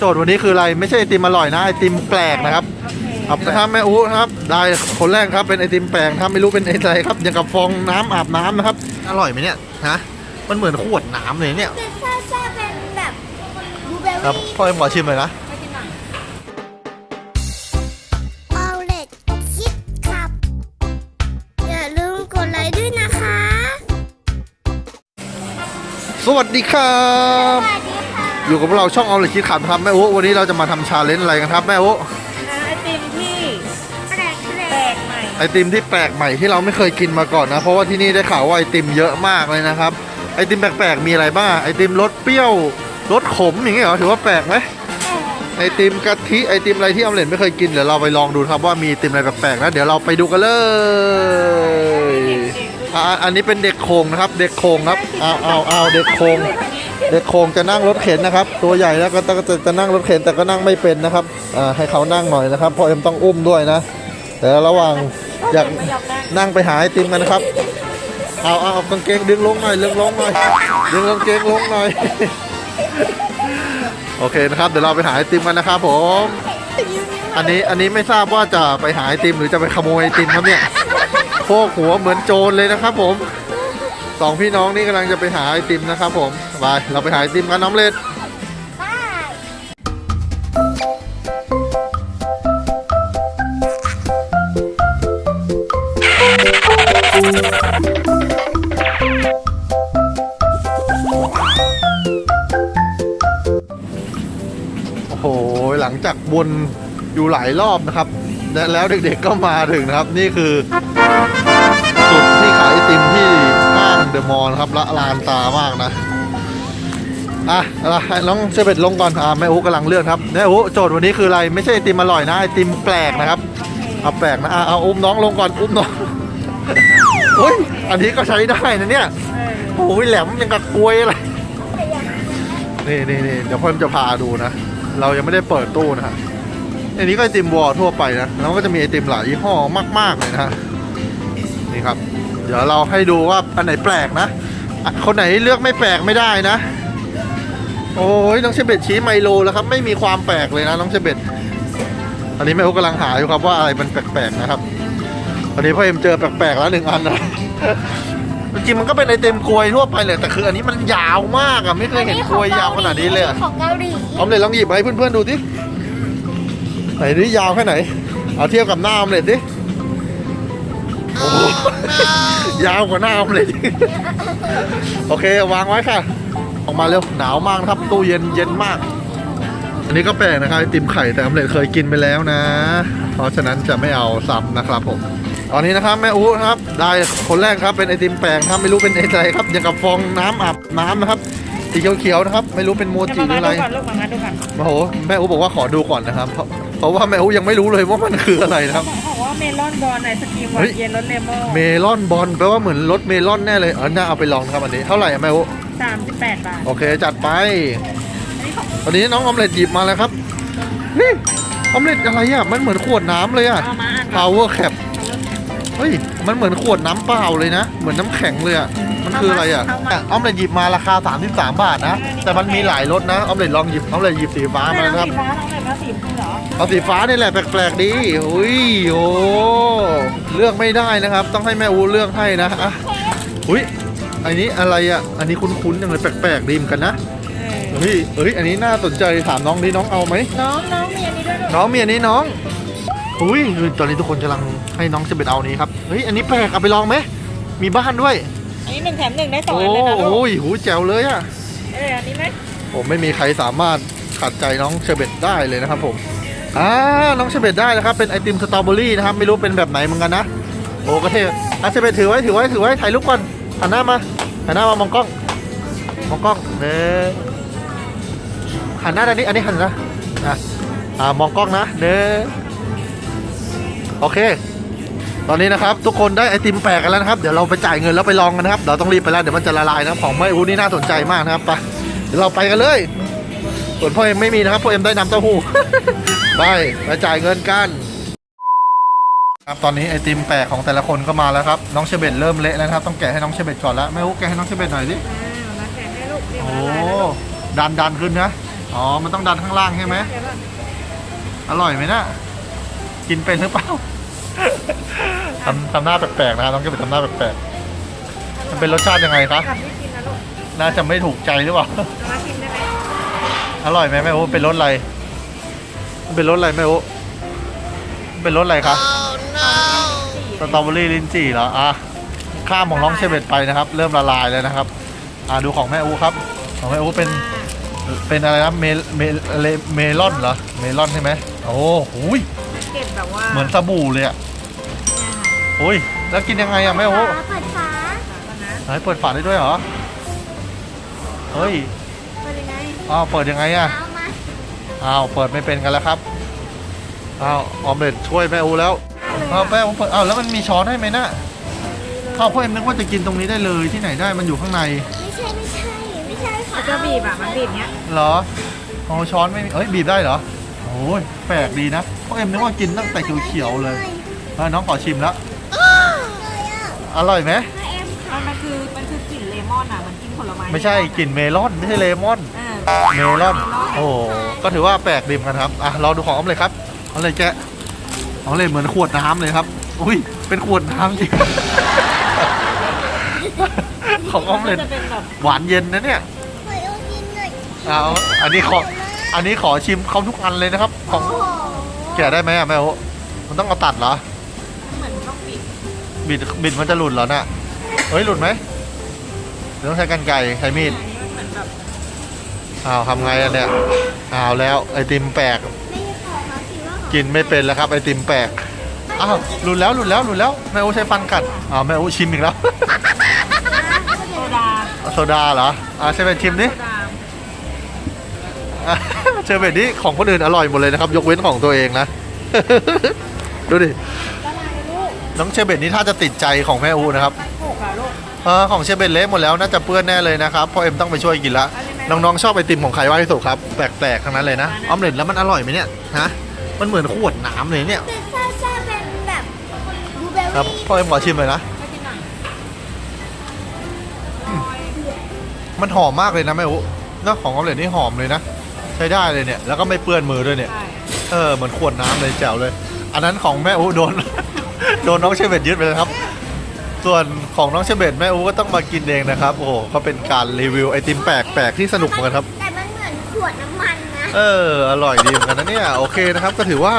โจทย์วันนี้คืออะไรไม่ใช่ไอติมอร่อยนะไอติมแปลกนะครับครับนะครับแม่อูนะครับ ได้คนแรกครับเป็นไอติมแปลกครับไม่รู้เป็นไออะไรครับอย่างกับฟองน้ำอาบน้ำนะครับ อร่อยไหมเนี่ยฮะมันเหมือนขวดน้ำเลยเนี่ยเป็นซ่าซ่าๆเป็นแบบบลูเบอร์ครับรี่พ่อเอ็มขอชิมเลยนะเอาเล็ดคิดขับอย่าลืมกดไลค์ด้วยนะคะสวัสดีครับสวัสดีค่ะ อยู่กับพวกเราช่องเอาเลยคิดขับครับแม่อูวันนี้เราจะมาทำชาเลนจ์อะไรกันครับแม่อูไอติมที่แปลกแปลแปลกกใหม่ไอติมที่แปลกใหม่ที่เราไม่เคยกินมาก่อนนะเพราะว่าที่นี่ได้ข่าวว่าไอติมเยอะมากเลยนะครับ ไอติมแปลกๆมีอะไรบ้างไอติมรสเปรี้ยวรสขมอย่างเงี้ยเหรอถือว่าแปลกไหมไอติมกะทิไอติมอะไรที่ออมเล็ตไม่เคยกินเดี๋ยวเราไปลองดูครับว่ามีไอติมอะไรแปลกๆนะเดี๋ยวเราไปดูกันเลยอ่าอันนี้เป็นเด็กโคงนะครับ เด็กโคงครับเอาเอาเอาเด็กโคง เด็กโคงจะนั่งรถเข็นนะครับ ตัวใหญ่แล้วก็จะจะนั่งรถเข็นแต่ก็นั่งไม่เป็นนะครับอ่าให้เขานั่งหน่อยนะครับเพราะเอ็มต้องอุ้มด้วยนะ แต่ระหว่างอยากนั่งไปหาไอติมกันนะครับ เอาเอาเอากางเกงดึงลงหน่อยดึงลงหน่อยดึงกางเกงลงหน่อยโอเคนะครับเดี๋ยวเราไปหาไอติมกันนะครับผมอันนี้อันนี้ไม่ทราบว่าจะไปหาไอติมหรือจะไปขโมยไอติมครับเนี่ยโคกหัวเหมือนโจรเลยนะครับผม สองพี่น้องนี่กำลังจะไปหาไอติมนะครับผมไปเราไปหาไอติมกันน้องเลดโอ้โห หลังจากวนอยู่หลายรอบนะครับ และแล้วเด็กๆก็มาถึงนะครับ นี่คือจุดที่ขายไอติมที่างเดอะมอลล์นครับละลานตามากนะอะเอาให้น้องเชเบตลงก่อนอ่าแม่อูกำลังเลือกครับแม่อูโจทย์วันนี้คืออะไรไม่ใช่ไอติมอร่อยนะไอติมแปลกนะครับเอาแปลกนะอะเอาอุ้มน้องลงก่อนอุ้มน้องเฮ้ยอันนี้ก็ใช้ได้นะเนี่ยโอ้ยแหลมยังกับกล้วยอะไรนี่นี่นี่เดี๋ยวพ่อจะพาดูนะ เรายังไม่ได้เปิดตู้นะฮะอันนี้ก็ไอติมวอลทั่วไปนะแล้วก็จะมีไอติมหลายยี่ห้อมาก ๆ เลยนะฮะนี่ครับ เดี๋ยวเราให้ดูว่าอันไหนแปลกนะอะคนไหนเลือกไม่แปลกไม่ได้นะ โอ้ยน้องเชเบตชี้ไมโลแล้วครับ ไม่มีความแปลกเลยนะน้องเชเบตอันนี้แม่อุ๊กกำลังหาอยู่ครับว่าอะไรมันแปลกๆนะครับอันนี้พ่อเอ็มเจอแปลกๆแล้วหนึ่งอันนะจริงๆมันก็เป็นไอติมกลวยทั่วไปเลยแต่คืออันนี้มันยาวมากอะไม่เคยเห็นกลวยยาวขนาดนี้เลยอะของเกาหลีออมเล็ตลองหยิบมาให้เพื่อนๆดูดิไหนนี่ยาวแค่ไหน เอาเทียบกับหน้าออมเล็ตดิ โอ้โหยาวกว่าหน้าออมเล็ตอีกโอเควางไว้ค่ะ ออกมาเร็วหนาวมากนะครับ ตู้เย็นเย็นมาก อันนี้ก็แปลกนะครับไอติมไข่แต่ออมเล็ตเคยกินไปแล้วนะ เพราะฉะนั้นจะไม่เอาซ้ำนะครับผมตอนนี้นะครับแม่อูนะครับ ได้คนแรกครับเป็นไอติมแปลงครับไม่รู้เป็นไออะไรครับอย่างกับฟองน้ำอาบน้ำนะครับ สีเขียวๆนะครับ ไม่รู้เป็นโมจิหรืออะไรดูก่อนลูกมามาดูก่อนโอ้โหแม่อูบอกว่าขอดูก่อนนะครับ เพราะเพราะว่าแม่อูยังไม่รู้เลยว่ามันคืออะไรนะครับเขาบอกว่าเมลอนบอลไอศครีมหวาเฮ้นยเย็นรสเลมอนเมลอนบอลแปลว่าเหมือนรสเมลอนแน่เลยเออน่าเอาไปลองนะครับอันนี้เท่าไหร่อะแม่อูสามสิบแปดบาทโอเค จัดไปอันนี้ของตอนนี้น้องออมเล็ตหยิบมาแล้วครับ นี่ออมเล็ตอะไรอะมันเหมือนขวดน้ำเลยอะ เอามาอ่าน power cap เฮ้ย มันเหมือนขวดน้ำเปล่าเลยนะ เหมือนน้ำแข็งเลยอะ มันคืออะไรอะอะออมเล็ตหยิบมาราคา 33 บาทนะ แต่มันมีหลายรสนะออมเล็ตลองหยิบออมเล็ตหยิบสีฟ้ามาน้นะครับสีฟ้าน้องเลยมาสีฟ้าเหรอเอาสีฟ้านี่แหละแปลกๆดีอุ้ยโอ้เลือกไม่ได้นะครับ ต้องให้แม่อูเลือกให้นะอะอุ้ยอันนี้อะไรอะ อันนี้คุ้นๆจังเลยแปลกๆดีเหมือนกันนะเออเฮ้ยเอ้ยอันนี้น่าสนใจถามน้องดิน้องเอาไหมน้องน้องมีอันนี้ด้วยลูกน้องมีอันนี้น้อง อุ้ยตอนนี้ทุกคนกำลังให้น้องจะเป็นเอานี้ครับ เฮ้ย อันนี้แปลก เอาไปลองไหม มีบ้านด้วย อันนี้หนึ่งแถมหนึ่งได้สองโอ้อันเลยนะลูกโหหูแจ๋วเลยอะ เอออันนี้ไหมผมไม่มีใครสามารถขัดใจน้องเชเบตได้เลยนะครับผม อ่า น้องเชเบตได้แล้วครับ เป็นไอติมสตรอเบอรี่นะครับ ไม่รู้เป็นแบบไหนเหมือนกันนะ โอ้ก็เท่อะเชเบตถือไว้ถือไว้ถือไว้ถ่ายรูปก่อนหันหน้ามาหันหน้ามามองกล้อง มองกล้องเน่หันหน้าด้านนี้ อันนี้หันนะอะอ่ามองกล้องนะเน่ โอเค ตอนนี้นะครับ ทุกคนได้ไอติมแปลกกันแล้วนะครับ เดี๋ยวเราไปจ่ายเงินแล้วไปลองกันนะครับ เราต้องรีบไปแล้วเดี๋ยวมันจะละลายนะครับของไม่อู้นี่น่าสนใจมากนะครับไปเดี๋ยวเราไปกันเลยส่วนพ่อเอ็มไม่มีนะครับพ่อเอ็มได้น้ำเต้าหู้ไปไปจ่ายเงินกันครับตอนนี้ไอติมแปลกของแต่ละคนก็มาแล้วครับน้องเชเบตเริ่มเละแล้วนะครับต้องแกะให้น้องเชเบตก่อนแล้วแม่อู้แกะให้น้องเชเบตหน่อยสิอ่ามาแกะให้ลูกเรียงโอ้ละลายนะลูกดันดันขึ้นนะเออ๋อมันต้องดันข้างล่างใช่ไหมเดี๋ยวก่อนอร่อยไหมนะ กินเป็นหรือเปล่าทำทำหน้าแปลกๆนะน้องจะไปทำหน้าแปลกๆมันเป็นรสชาติยังไงคะกลับไม่กินนะลูกน่าจะไม่ถูกใจหรือเปล่าเอามาชิมได้ไหมอร่อยไหมแม่โอ้เป็นรสอะไรมันเป็นรสอะไรแม่โอ้เป็นรสอะไรคะสตรอเบอรี่ลิ้นจี่เหรออะข้ามของน้องเชเบตไปนะครับ เริ่มละลายแล้วนะครับอะดูของแม่อูครับ ของแม่อูเป็นเป็นอะไรนะเมลเมลเมเมลอนเหรอเมลอนใช่ไหมโอ้โหยเก็บ แบบว่าเหมือนสบู่เลยอะโอ้ยแล้วกินยังไงอะแม่อูฝาเปิดฝานะเฮ้ยเปิดฝาได้ด้วยเหรอเฮ้ยเป็นยังไงอ้าวเปิดยังไงอะเอามาอ้าวเปิดไม่เป็นกันแล้วครับอ้าวออมเล็ตช่วยแม่อูแล้วอ้าวแม่อูเปิดอ้าวแล้วมันมีช้อนให้ไหมนะอ้าวพ่อเอ็มนึกว่าจะกินตรงนี้ได้เลยที่ไหนได้มันอยู่ข้างใน ไม่ใช่ไม่ใช่ไม่ใช่ฝามันจะบีบอะมันบีบเนี้ยเหรออ๋อช้อนไม่มีเอ้ยบีบได้เหรอโอ้ยแปลกดีนะพ่อเอ็มนึกว่ากินตั้งแต่เขียวๆเลยอะน้องขอชิมแล้วเลยอะอร่อยไหมมันมันคือมันคือกลิ่นเลมอนอะมันกินผลไม้ไม่ใช่กลิ่นเมลอนไม่ใช่เลมอนอ่าเมลอน โอ้โหก็ถือว่าแปลกดีเหมือนกันครับ อะลองดูของออมเลยครับออมเลยแกะออมเลยเหมือนขวดน้ำเลยครับ อุ้ย เป็นขวดน้ำจริง ของออมเลยนจะเป็นแบบหวานเย็นนะเนี่ยเฮ้ยเอากินหน่อยเอาอันนี้ขอ อันนี้ขอชิมเขาทุกอันเลยนะครับ ของโอ้โหแกะได้ไหมอะแม่โอมันต้องเอาตัดเหรอ เหมือนต้องบีบบิดบิดมันจะหลุดเหรอน่ะเฮ้ยหลุดไหมหรือต้องใช้กันไกรใช้มีดอันนี้มันเหมือนแบบอ้าวทำไงอะเนี่ยอ้าวแล้วไอติมแปลกไม่ได้ขอเขาสิว่าของกินไม่เป็นแล้วครับไอติมแปลกอ้าวหลุดแล้วหลุดแล้วหลุดแล้วแม่อูใช้ฟันกัดอ้าวแม่อูชิมอีกแล้ว โซดาโซดาเหรออ่าใช่ไหมชิมดิโซดาอะ เชอร์เบตนี่ของคนอื่นอร่อยหมดเลยนะครับ ยกเว้นของตัวเองนะ ดูดิ ละลายลูกน้องเชอร์เบตนี่ถ้าจะติดใจของแม่อูนะครับมันโขกอะลูก เออของเชอร์เบตเละหมดแล้วน่าจะเปื้อนแน่เลยนะครับเพราะเอ็มต้องไปช่วยกินละน้องๆชอบไอติมของใครมากที่สุดครับแปลกๆทั้งนั้นเลยนะออมเล็ตแล้วมันอร่อยไหมเนี่ยฮะมันเหมือนขวดน้ำเลยเนี่ยเป็นซ่าซ่าๆเป็นแบบบลูเบอร์ครับรี่พ่อเอ็มขอชิมเลยนะไม่กินหน่อยมันหอมมากเลยนะแม่อูเนอะของออมเล็ตนี่หอมเลยนะ ใช้ได้เลยเนี่ย แล้วก็ไม่เปื้อนมือด้วยเนี่ย ใช่เออเหมือนขวดน้ำเลยแจ๋วเลย อันนั้นของแม่อูโดน โดนน้องเชเบตยึดไปเลยครับ ส่วนของน้องเชเบตแม่อูก็ต้องมากินเองนะครับ โอ้โหเขาเป็นการรีวิวไอติมแปลกๆที่สนุกเหมือนกันครับ แต่มันเหมือนขวดน้ำมันนะเออ อร่อยดีเหมือนกันนะเนี่ย โอเคนะครับ ก็ถือว่า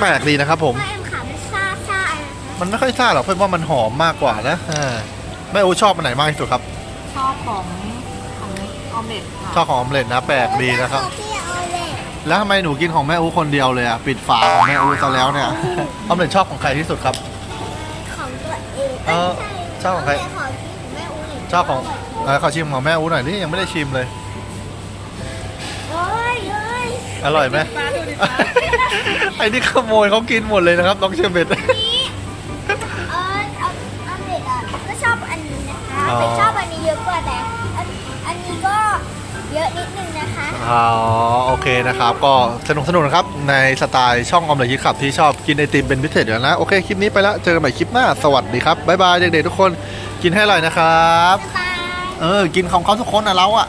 แปลกดีนะครับผมว่าเอ็มขามันซ่าซ่าๆนะคะมันไม่ค่อยซ่าหรอกเพื่อนว่ามันหอมมากกว่านะอ่าแม่อูชอบอันไหนมากที่สุดครับ ชอบของข องออมเล็ตค่ะชอบของออมเล็ตนะแปลกดีนะครับ พี่เอาเลยแล้วทำไมหนูกินของแม่อูคนเดียวเลยอะปิดฝาของแม่อูซะแล้วเนี่ย ออมเล็ตชอบของใครที่สุดครับ ของตัวเองเออชอบของใคร ขอกินของแม่อูหน่อยชอบของเออขอชิมของแม่อูหน่อยนี่ยังไม่ได้ชิมเลย โอ้ยโอ้ยอร่อยไหม ปลาดูดิปลา ไอ้นี่ขโมยเขากินหมดเลยนะครับน้องเชเบต นี่เออเอาเอาเด็ดอะก็ชอบอันนี้นะคะอ๋อแต่ชอบอันนี้เยอะกว่าแต่อัน อันนี้ก็เยอะนิดนึงนะคะอ๋อโอเคนะครับ ก็สนุกสนุกนะครับ ในสไตล์ช่องออมเล็ตคิดขับที่ชอบกินไอติมเป็นพิเศษอยู่แล้วนะ โอเค คลิปนี้ไปแล้วเจอกันใหม่คลิปหน้า สวัสดีครับ บ๊ายบาย เด็กๆทุกคนกินให้อร่อยนะครับบ๊ายบายเออ กินของเขาทุกคนนะเราอะ